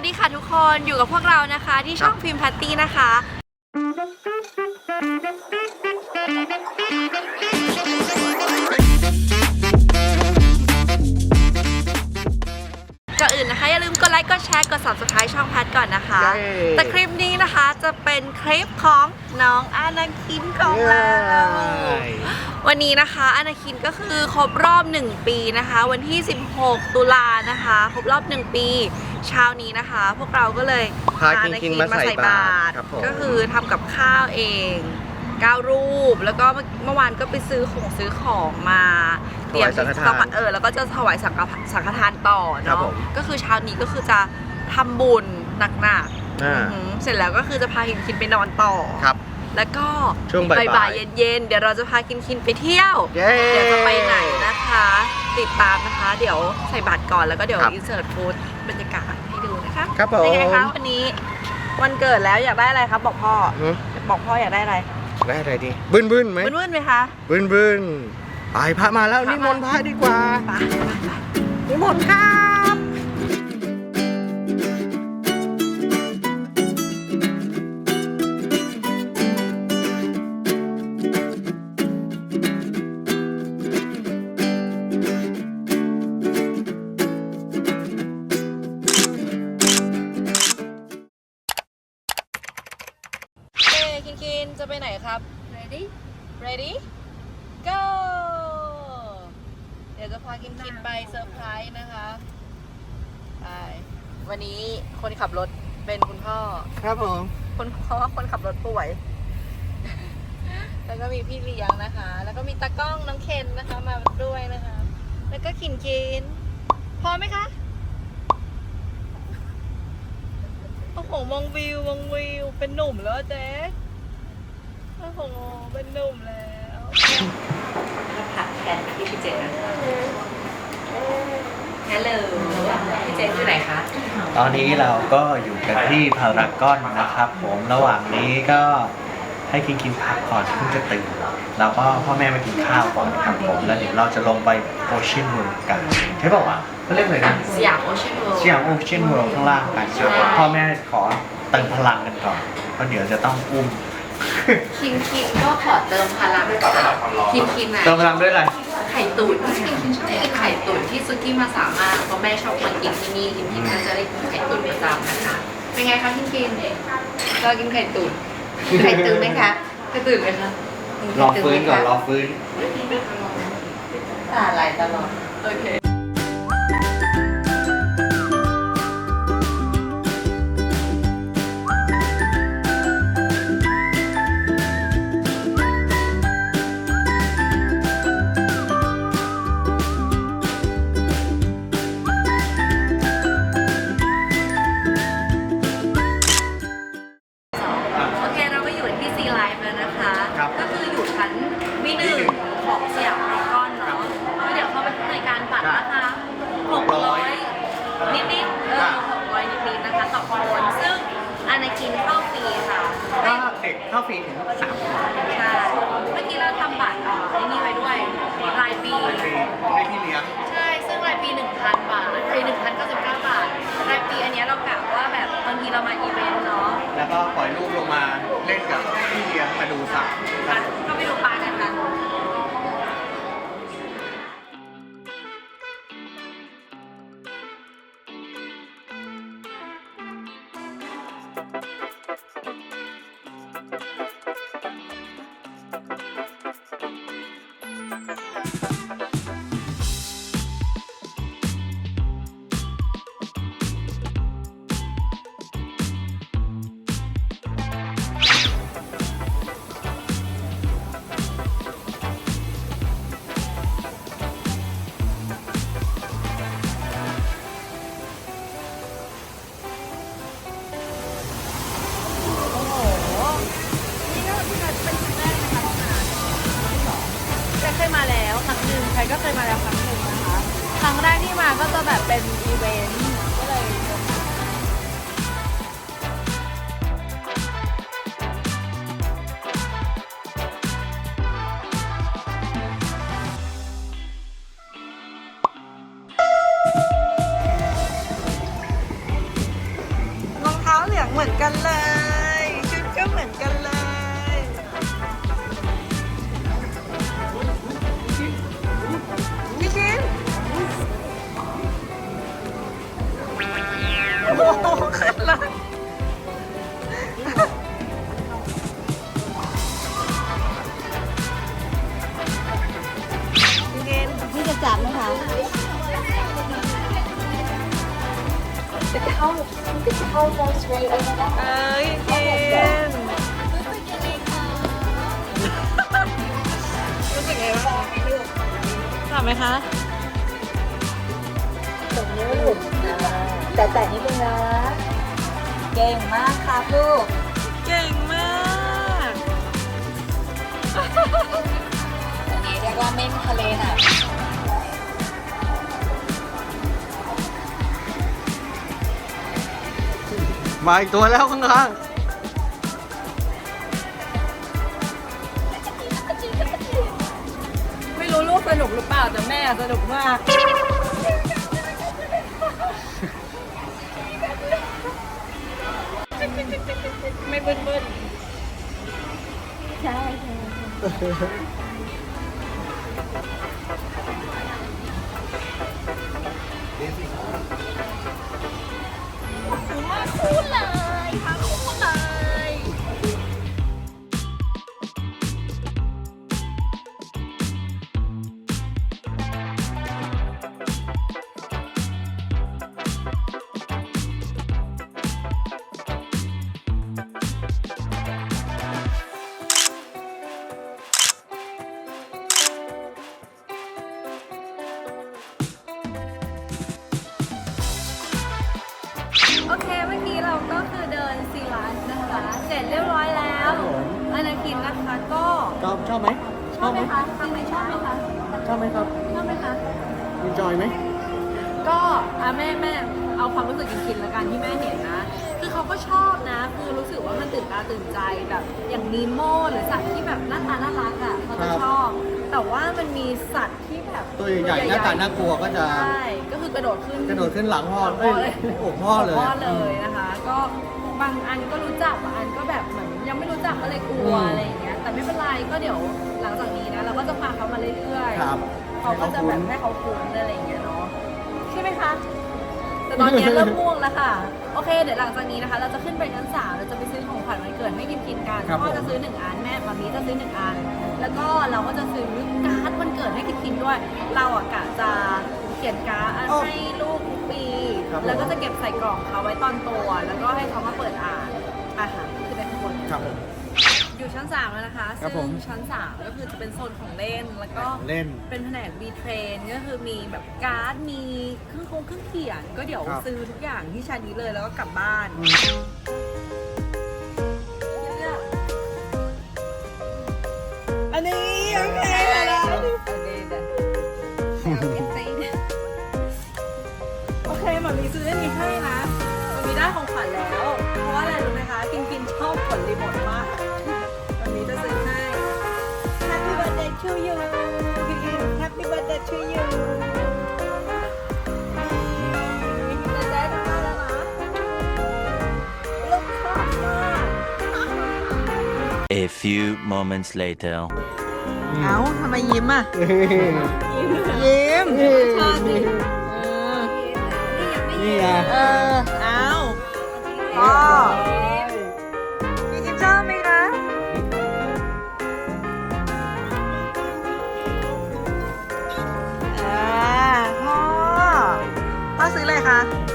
วัสดีค่ะทุกคนอยู่กับพวกเรานะคะ ที่ช่องฟิล์มพัตตี้นะคะ ก่อนอื่นนะคะ อย่าลืมกดไลค์กดแชร์กด subscribe ช่องพัดก่อนนะคะ เย้ แต่คลิปนี้นะคะจะเป็นคลิปของน้องอานาคินของเรา วันนี้นะคะอนาคินก็คือครบรอบ 1 ปีนะคะ วันที่ 16 ตุลานะคะ ครบรอบ 1 ปีเช้านี้นะคะ พวกเราก็เลยพาคินคินมาใส่บาตรครับผม ก็คือทำกับข้าวเองเก้ารูปแล้วก็เมื่อวานก็ไปซื้อของซื้อของมา เตรียมถวายสังฆทานต้องมาเออแล้วก็จะถวายสังฆสังฆทานต่อครับเนาะผมก็คือเช้านี้ก็คือจะทำบุญหนักอ่าๆอือหือเสร็จแล้วก็คือจะพาคินคินไปนอนต่อ ครับ แล้วก็ช่วงบ่ายๆบ่ายๆเย็นๆ เดี๋ยวเราจะพากินคินไปเที่ยว เย้ เดี๋ยวจะไปไหนนะคะ ติดตามนะคะ เดี๋ยวใส่บัตรก่อนแล้วก็เดี๋ยวครับอินเสิร์ตฟูดบรรยากาศให้ดูนะคะครับผม เป็นไงคะวันนี้วันเกิดแล้วอยากได้อะไรครับบอกพ่อ หือบอกพ่ออยากได้อะไรได้อะไรดี บึ้นบึ้นไหมวุ่นๆไหมคะ บึ้นบึ้น ไปพระมาแล้วพระมานิมนต์พระดีกว่าไปนิมนต์ครับเอ้คินคินจะไปไหนครับ ready ready go เดี๋ยวจะพากินคินไปเซอร์ไพรส์นะคะไปวันนี้คนขับรถเป็นคุณพ่อ ครับผมคนเพราะว่าคนขับรถป่วย แล้วก็มีพี่เลี้ยงนะคะ แล้วก็มีตากล้องน้องเคนนะคะ มาด้วยนะคะ แล้วก็ขินกิน พอไหมคะ โอ้โห มองวิว มองวิว เป็นหนุ่มแล้วอะเจ๊ โอ้โห เป็นหนุ่มแล้ว ผัดแทนพี่พี่เจนะคะฮัลโหลพี่เจอยู่ไหนคะตอนนี้เราก็อยู่กันที่พารากอนนะครับผมระหว่างนี้ก็ให้กินกินพักก่อนเพิ่งจะตื่นแล้วก็พ่อแม่มากินข้าวก่อนครับผมแล้วเดี๋ยวเราจะลงไปโอเชียนเวิลด์กันใช่ป่าวะเขาเรียกอะไรนะสยามโอเชียนเวิลด์สยามโอเชียนเวิลด์ข้างล่างกันครับพ่อแม่ขอเติมพลังกันก่อนเพราะเดี๋ยวจะต้องอุ้ม คินคินก็ขอเติมพลังด้วยค่ะคินคินนะเติมพลังด้วยอะไรไข่ตุ๋นคินคินชอบกินไข่ตุ๋นที่ซุกี้มาสามารถเพราะแม่ชอบมากินที่นี่คินคินก็จะได้กินไข่ตุ๋นประจำนะคะเป็นไงคะคินคินเรากินไข่ตุ๋นไข่ตุ๋นไหมคะไข่ตุ๋นไหมคะรอฟื้นก่อนรอฟื้นตาไหลตลอดโอเค เด็กเข้าฟรีถึงสามคนใช่เมื่อกี้เราทำบัตรเอ่อไอ้นี่ไว้ด้วยรายปี ฟรีให้พี่เลี้ยง ใช่ ซึ่งรายปี 1,000 บาทราย1,099 บาท รายปีอันเนี้ยเรากะว่าแบบบางทีเรามาอีเวนต์เนาะ แล้วก็ปล่อยลูกลงมาเล่นกับพี่เลี้ยงมาดูสัตว์ก็ไปดู จะจับไหมคะจะเข้าจะเข้า first rate เอ้ยเย็นรู้สึกไงบ้างทำไหมคะ ตรงนี้หลุดแต่แต่นิดนึงนะเก่งมากครับลูกเก่งมาก อันนี้เรียกว่าเม่นทะเลน่ะ มาอีกตัวแล้วข้างๆางไม่รู้ลูกสนุกหรือเปล่าแต่แม่สนุกมาก ไม่เบิ้ลเบิ้ลใช่ อบไหมคะจริงๆชอบไหมคะชอบไหมครับชอบไหมคะมีจอยไหมก็อะแม่แม่เอาความรู้สึกจริงๆละกันที่แม่เห็นนะ คือเขาก็ชอบนะ คือรู้สึกว่ามันตื่นตาตื่นใจแบบอย่างนีโมหรือสัตว์ที่แบบหน้าตาน่ารักอะเขาจะชอบ แต่ว่ามันมีสัตว์ที่แบบตัวใหญ่ๆหน้าตาน่ากลัวก็จะใช่ก็คือกระโดดขึ้นกระโดดขึ้นหลังพ่อหลังเอ้ยเลยอกพ่อเลยพ่อเลยนะคะ ก็บางอันก็รู้จักบางอันก็แบบเหมือนยังไม่รู้จักก็เลยกลัวอืมอะไรอย่างเงี้ยแต่ไม่เป็นไรก็เดี๋ยวหลังจา กนี้นะเราก็จะพาเขามาเรื่อยๆครับเขาก็จะแบบให้เขาคุ้นอะไรอย่างเงี้ยเนาะใช่ไหมคะ แต่ตอนนี้เริ่มง่วงแล้วค่ะ โอเค เดี๋ยวหลังจากนี้นะคะ เราจะขึ้นไปชั้นสามเราจะไปซื้อของขวัญวันเกิดให้กินกินกันครับพ่อผมจะซื้อหนึ่งอันแม่มามีจะซื้อหนึ่งอัน แล้วก็เราก็จะซื้อการ์ดวันเกิดให้กินกินด้วย เราอะกะจะเขียนการ์ดให้ลูกทุกปี ครับผม แล้วก็จะเก็บใส่กล่องเขาไว้ตอนโตอะแล้วก็ให้เขามาเปิดอ่านอะค่ะคือเป็นคน ครับผม อยู่ชั้น 3 แล้วนะคะ ครับผซึ่ม งชั้น 3 ก็คือจะเป็นโซนของเล่น แล้วก็เล่น เป็นแผนกบีเทรนก็คือมีแบบการ์ด มีเครื่องคงเครื่องเขียน ก็เดี๋ยวครับ ซื้อทุกอย่างที่ชั้นนี้เลยแล้วก็กลับบ้านอันนี้โอเคแล้วโอเคหมามีซื้ออันนี้ให้นะหมามีได้ของขวัญแล้ว เพราะว่าอะไรรู้ไหมคะ กินกินชอบกดรีโมทมาก to you กินกิน Happy birthday to you นี่จะได้ทำได้แล้วนะลูกชอบมาก A few moments later. เอ้าทำไมยิ้มอะ ยิ้มชอบดิเออนี่ไงเออ เอาพ่อ พ่อซื้ออะไรคะ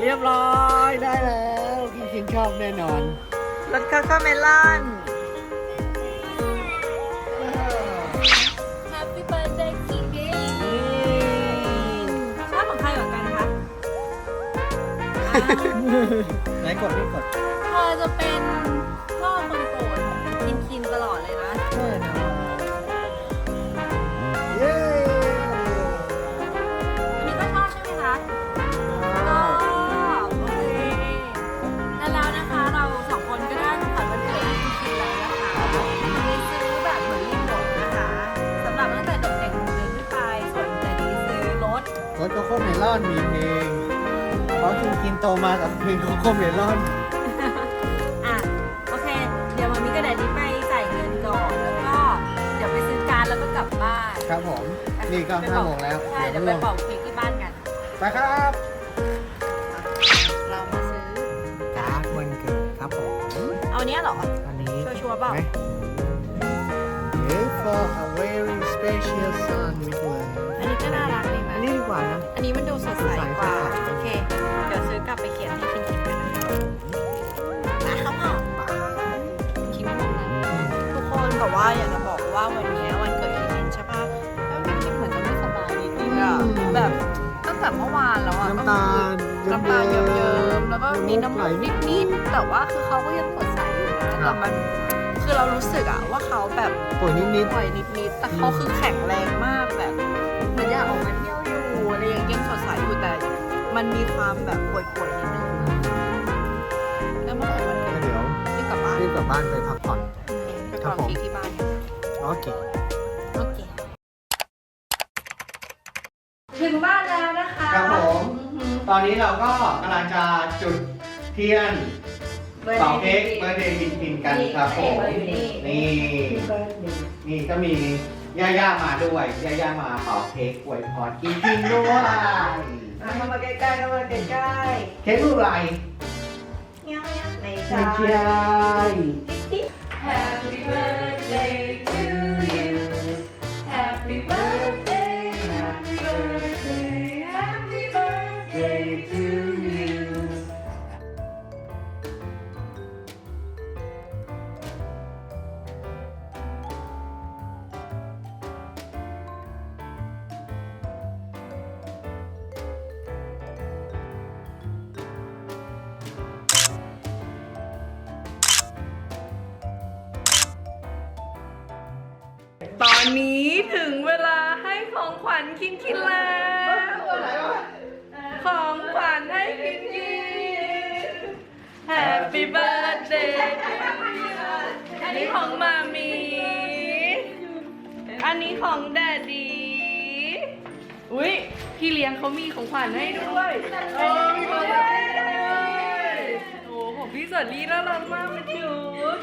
เรียบร้อยได้แล้วกินกินชอบแน่นอนรสคาคาเมลอน Happy birthday คิงชอบของใครเหมือนกันคะอ้าวไหนกดนี่กดเธอจะเป็นพ่อคนโปรดของคินคินตลอดเลยนะ มากับเพลงโคโค่เมลอน อะโอเค เดี๋ยวมามีกับแดดดี้ไปจ่ายเงินก่อนแล้วก็เดี๋ยวไปซื้อการดแล้วก็กลับบ้านครับผม นี่ก็ห้าโมงแล้วใช่เดี๋ยวไปเดี๋ยวเป่าเค้กที่บ้านกัน ไปครับเรามาซื้อการ์ดวันเกิดครับผมเอาเนี้ยเหรออันนี้ชัวร์ๆเปล่า ไหม Here for a very special son with love อันนี้ก็น่ารักดีอั นะนนี้ดีกว่านะ อันนี้มันดูสดใสกว่าสดใสโอเค เดี๋ยวซื้อกลับไปเขียนให้คินคินกันนะคะนะครับพ่อคินคินนะทุกคนแต่ว่าอยากจะบอกว่าวันเนี้ยวันเกิดคินคินใช่ปะแล้วคินคินเหมือนจะไม่สบายนิดนึงอะแบบตั้งแต่เมื่อวานแล้วอะน้ำตาลน้ำตาเยิ้มๆแล้วก็มีน้ำไหลมูกนิดๆแต่ว่าคือเขาก็ยังสดใสอยู่นะแต่มันคือเรารู้สึกอะว่าเขาแบบป่วยนิดป่วยนิดๆแต่เขาคือแข็งแรงมากแบบเหมือนอยากออกมาเย่างเงี้ยยังสดใสอยู่แต่มันมีความแบบป่วยๆนิดนึงแล้วเมื่อไหร่วันๆเกิดเดี๋ยวรีบกลับบ้านรีบกลับบ้านไปพักผ่อน ไปกรองเค้กที่บ้านโอเค โอเคถึงบ้านแล้วนะคะครับผมตอนนี้เราก็กำลังจะจุดเทียนเป่าเค้กเบอร์เดย์กินกินกันครับผมนี่นี่ก็มี ย่าย่ามาด้วยย่าย่ามาเป่าเค้กอวยพรกินกินด้วยเข้ามาใกล้ๆเข้ามาใกล้เค้กรูปอะไรๆเงี้ยๆในไม่ใจใช่ Happy birthday ตอนนี้ถึงเวลาให้ของขวัญคินคินแล้ว ของขวัญให้คินคิน Happy birthday to you อันนี้ของมามี อันนี้ของแดดดี อุ้ยพี่เลี้ยงเขามีของขวัญให้ด้วยโอ้ยโอ้ของพี่สัตลี่น่ารักมากเป็นชุด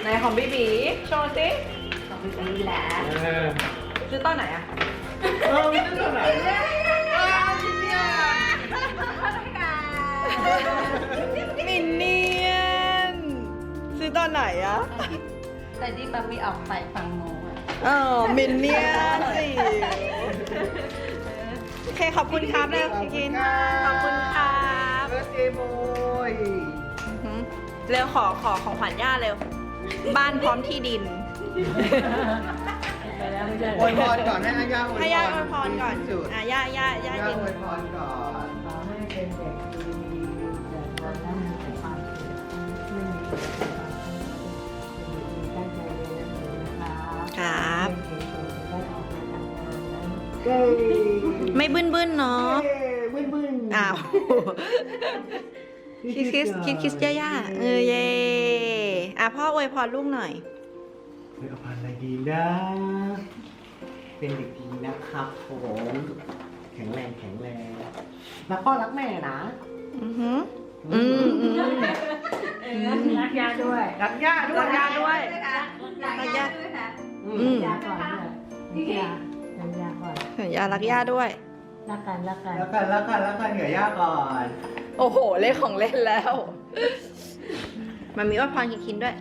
ไหนของบีบีโชว์สิ ของพี่ลีแหละเออซื้อตอนไหนอะเออไม่ต้องไหนมินเนียนซื้อตอนไหนอะแต่ที่บามีออกไปฟังโมอะอ๋อมินเนียนสิโอเคขอบคุณครับเลยกินขอบคุณครับเบอร์เดย์บอยอื้อหือเร็วขอขอของขวัญย่าเร็ว บ้านพร้อมที่ดิน อวยพรก่อนให้อาย่าอวยพรให้ย่าอวยพรก่อนสุดอะย่าย่าย่าย่ายินอวยพรก่อนขอให้เป็นเด็กดีเกิดมาแล้วมีแต่ความสุขไม่มีแต่ความทุกข์ตั้งใจเรียนหนังสือนะคะครับเก่งๆได้ออกมาทำงานนั้นเย้ไม่บึ้นบึ้นๆเนาะบึ้นบึ้นอ้าวคิสคิสคิสคิสย่าย่าเออเย่อะพ่ออวยพรลูกหน่อย เฮ้ยเอาพันอะไรดีนะ เป็นเด็กดีนะครับผมแข็งแรงแข็งแรงรักพ่อรักแม่นะ อือหืออืมอืมรักยาด้วยรักย่าด้วยรักย่าด้วย รักย่าอือืมมยาก่อนด้วยยาสัญญาก่อนสัญญารักย่าด้วยรักกันรักกันแล้วกันแล้วกันแล้วกันเดี๋ยวย่าก่อน โอ้โหเล่นของเล่นแล้ว มันมีว่าพรคินคินด้วย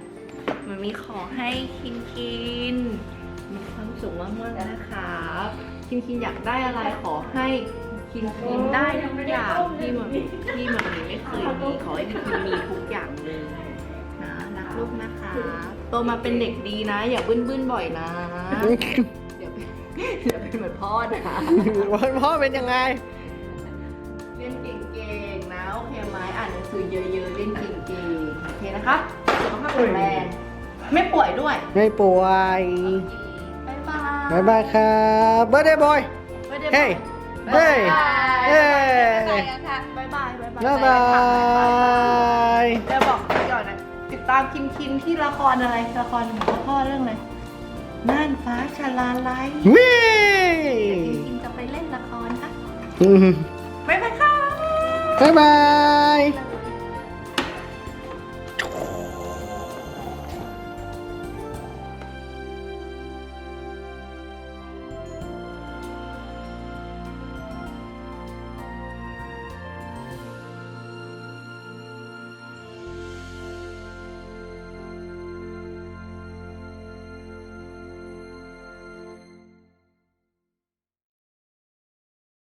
มันมีขอให้คินคิน มีความสุขมากๆนะครับคินคินอยากได้อะไรขอให้คินคินได้ทุกอย่างที่มันที่มันไม่เคยมีขอให้คินคินมีทุกอย่างเลยนะรักลูกนะคะโตมาเป็นเด็กดีนะ อย่าบึ้นบึ้นๆบ่อยนะเดี๋ยวเป็นเดี๋ยวเป็นเหมือนพ่อนะวันพ่อเป็นยังไงเล่นเก่งๆนะโอเคไหมอ่านหนังสือเยอะๆเล่นเก่งๆโอเคนะคะสุขภาพแข็งแรง ไม่ป่วยด้วยไม่ป่วยบ๊ายบาย บ๊ายบายครับเบอร์เดย์บอย เฮ้ย เฮ้ย เฮ้ยบ๊ายบายบ๊ายบายบ๊ายบายเดี๋ยวบอกก่อนนะติดตามคิมคิมที่ละครอะไรละครของพ่อเรื่องอะไรน่านฟ้าชาลาไลท์วิคิมคิมจะไปเล่นละครค่ะอืมบ๊ายบายค่ะบ๊ายบาย